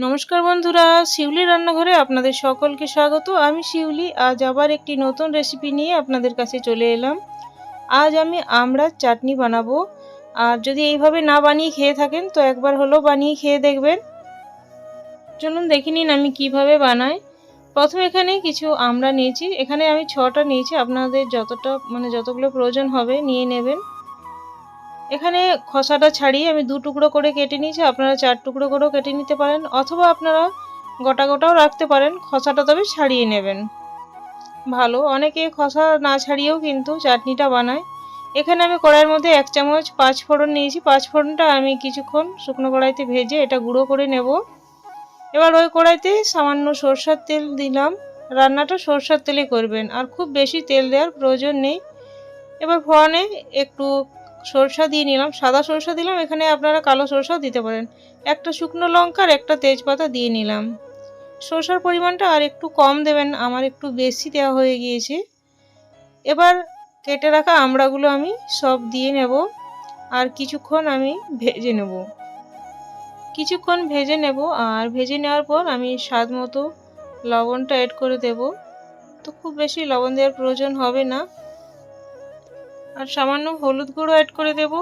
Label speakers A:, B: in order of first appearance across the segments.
A: নমস্কার বন্ধুরা, শিউলি রান্নাঘরে আপনাদের সকলকে স্বাগত। আমি শিউলি, আজ আবার একটি নতুন রেসিপি নিয়ে আপনাদের কাছে চলে এলাম। আজ আমি আমড়ার চাটনি বানাবো। আর যদি এইভাবে না বানিয়ে খেয়ে থাকেন, তো একবার হলো বানিয়ে খেয়ে দেখবেন। চলুন দেখে নিন আমি কীভাবে বানাই। প্রথমে এখানে কিছু আমড়া নিয়েছি। এখানে আমি ছটা নিয়েছি। আপনাদের যতটা মানে যতগুলো প্রয়োজন হবে নিয়ে নেবেন। এখানে খসাটা ছাড়িয়ে আমি দু টুকরো করে কেটে নিয়েছি। আপনারা চার টুকরো করেও কেটে নিতে পারেন, অথবা আপনারা গোটা গোটাও রাখতে পারেন। খসাটা তবে ছাড়িয়ে নেবেন। ভালো, অনেকে খসা না ছাড়িয়েও কিন্তু চাটনিটা বানায়। এখানে আমি কড়াইয়ের মধ্যে এক চামচ পাঁচ ফোড়ন নিয়েছি। পাঁচ ফোড়নটা আমি কিছুক্ষণ শুকনো কড়াইতে ভেজে এটা গুঁড়ো করে নেব। এবার ওই কড়াইতে সামান্য সরষার তেল দিলাম। রান্নাটা সরষার তেলে করবেন, আর খুব বেশি তেল দেওয়ার প্রয়োজন নেই। এবার ফোড়নে একটু সরষা দিয়ে নিলাম, সাদা সরষা দিলাম, এখানে আপনারা কালো সরষাও দিতে পারেন। একটা শুকনো লঙ্কা আর একটা তেজপাতা দিয়ে নিলাম। সরষার পরিমাণটা আর একটু কম দেবেন, আমার একটু বেশি দেওয়া হয়ে গিয়েছে। এবার কেটে রাখা আমড়াগুলো আমি সব দিয়ে নেব, আর কিছুক্ষণ আমি ভেজে নেব। কিছুক্ষণ ভেজে নেব, আর ভেজে নেওয়ার পর আমি স্বাদ মতো লবণটা অ্যাড করে দেব। তো খুব বেশি লবণ দেওয়ার প্রয়োজন হবে না। আর সামান্য হলুদ গুঁড়ো অ্যাড করে দেব।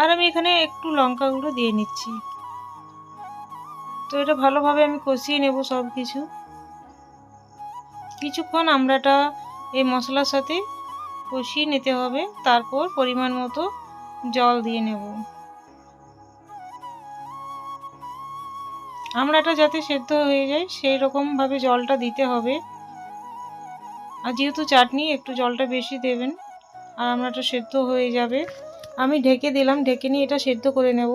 A: আর আমি এখানে একটু লঙ্কা গুঁড়ো দিয়ে নিচ্ছি। তো এটা ভালোভাবে আমি কষিয়ে নেব সব কিছু কিছুক্ষণ আমরাটা এই মশলার সাথে কষিয়ে নিতে হবে। তারপর পরিমাণ মতো জল দিয়ে নেব। আমড়াটা যাতে সেদ্ধ হয়ে যায় সেই রকমভাবে জলটা দিতে হবে। আর যেহেতু চাটনি, একটু জলটা বেশি দেবেন। আর আমড়াটা সেদ্ধ হয়ে যাবে। আমি ঢেকে দিলাম, ঢেকে নিয়ে এটা সেদ্ধ করে নেব।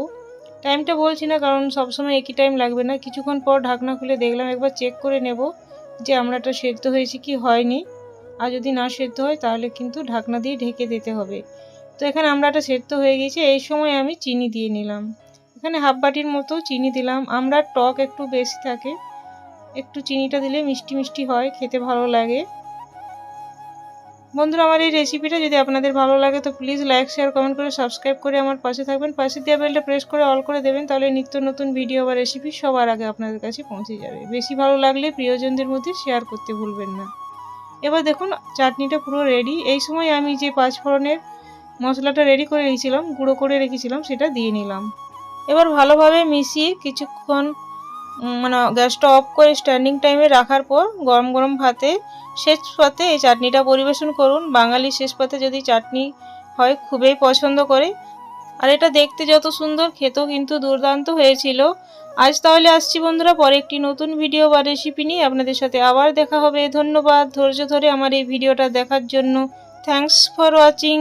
A: টাইমটা বলছি না, কারণ সবসময় একই টাইম লাগবে না। কিছুক্ষণ পর ঢাকনা খুলে দেখলাম, একবার চেক করে নেব যে আমড়াটা সেদ্ধ হয়েছে কি হয়নি। আর যদি না সেদ্ধ হয়, তাহলে কিন্তু ঢাকনা দিয়ে ঢেকে দিতে হবে। তো এখানে আমড়াটা সেদ্ধ হয়ে গেছে। এই সময় আমি চিনি দিয়ে নিলাম। এখানে হাফ বাটির মতো চিনি দিলাম। আমড়ার টক একটু বেশি থাকে। একটু চিনিটা দিলে মিষ্টি মিষ্টি হয়, খেতে ভালো লাগে। বন্ধুরা, আমার এই রেসিপিটা যদি আপনাদের ভালো লাগে, তো প্লিজ লাইক শেয়ার কমেন্ট করে সাবস্ক্রাইব করে আমার পাশে থাকবেন। পাশে দেওয়া বেলটা প্রেস করে অল করে দেবেন, তাহলে নিত্য নতুন ভিডিও বা রেসিপি সবার আগে আপনাদের কাছে পৌঁছে যাবে। বেশি ভালো লাগলে প্রিয়জনদের মধ্যে শেয়ার করতে ভুলবেন না। এবার দেখুন, চাটনিটা পুরো রেডি এই সময় আমি যে পাঁচ ফোড়নের মশলাটা রেডি করে রেখেছিলাম গুঁড়ো করে রেখেছিলাম, সেটা দিয়ে নিলাম। এবার ভালোভাবে মিশিয়ে কিছুক্ষণ মানে গ্যাসটা অফ করে স্ট্যান্ডিং টাইমে রাখার পর গরম গরম ভাতে শেষ পাতে এই চাটনিটা পরিবেশন করুন। বাঙালি শেষ পাতে যদি চাটনি হয় খুবই পছন্দ করে। আর এটা দেখতে যত সুন্দর, খেতেও কিন্তু দুর্দান্ত হয়েছিল। আজ তাহলে আসছি বন্ধুরা, পরে একটি নতুন ভিডিও বা রেসিপি নিয়ে। আপনাদের সাথে আবার দেখা হবে। ধন্যবাদ। ধৈর্য ধরে আমার এই ভিডিওটা দেখার জন্য। Thanks for watching